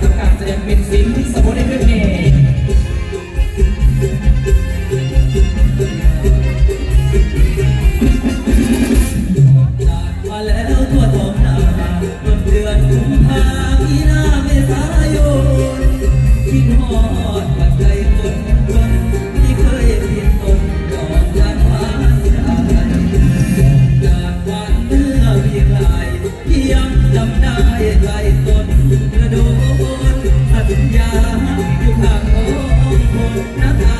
ดูการแสดงเป็นสิ่งที่สมบูรณ์ด้วยเองมาแล้วตัวทองนาต้นเดือนกุมภามีนาเมษายนคิดฮอดปัจจัยคนที่เคยเห็นตนดอกยานฟ้าสลายดอกยานวันเมื่อเวียงลายังจำได้ใจตน nothing.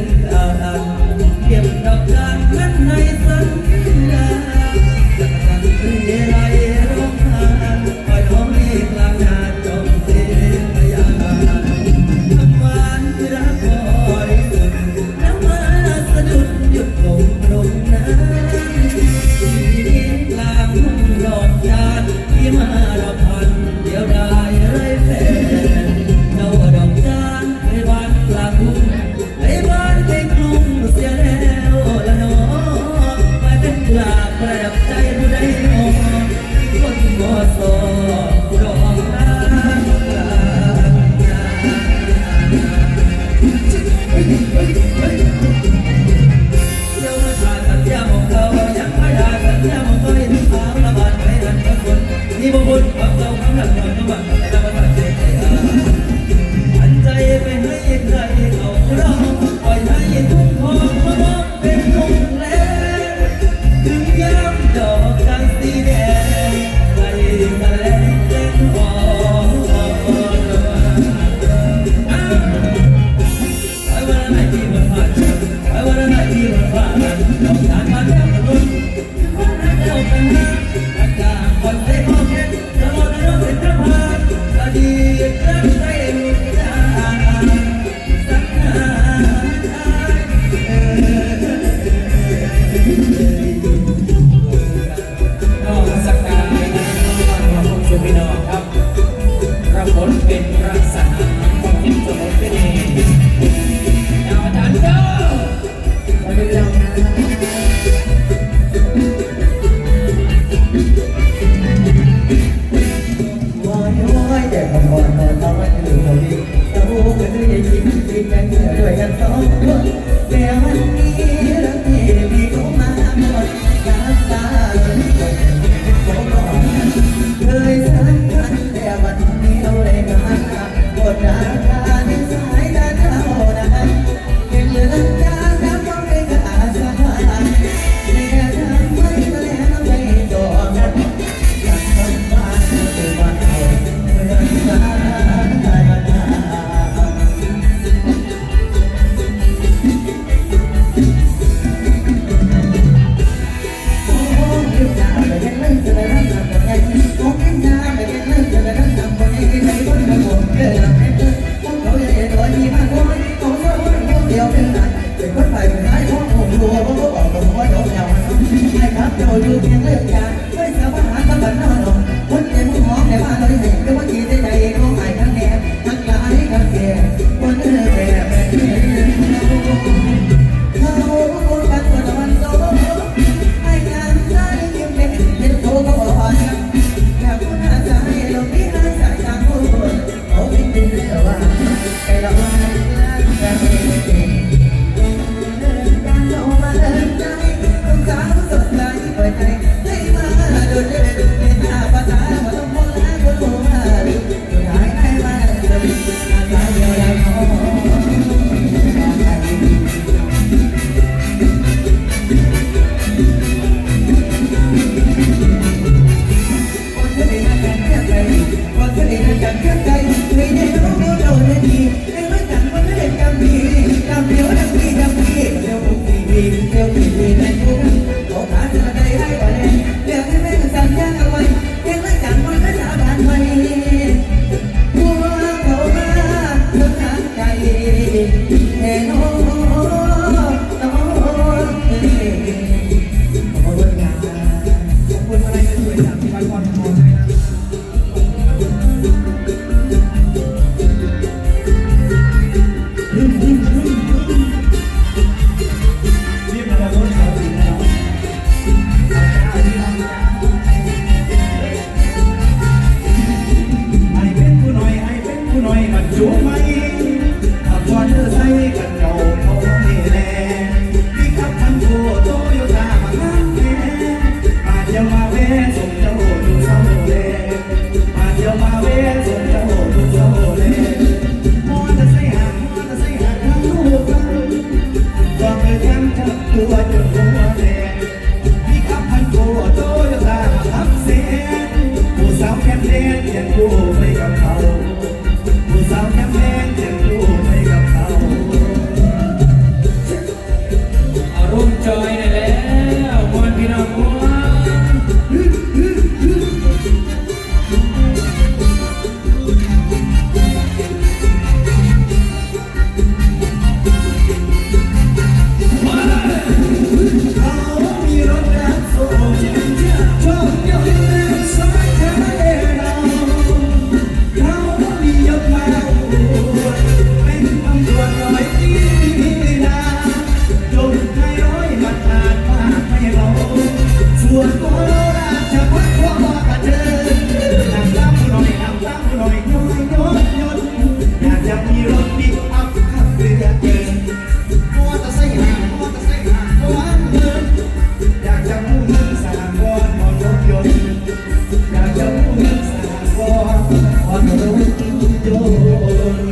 แจกกันพอตอนเช้าไม่ถึงตรงนี้จะพูดกันด้วยใจยิ้มยิ้มกันเหนื่อยด้วยกันสองคนแต่วันนี้ Thank you. You.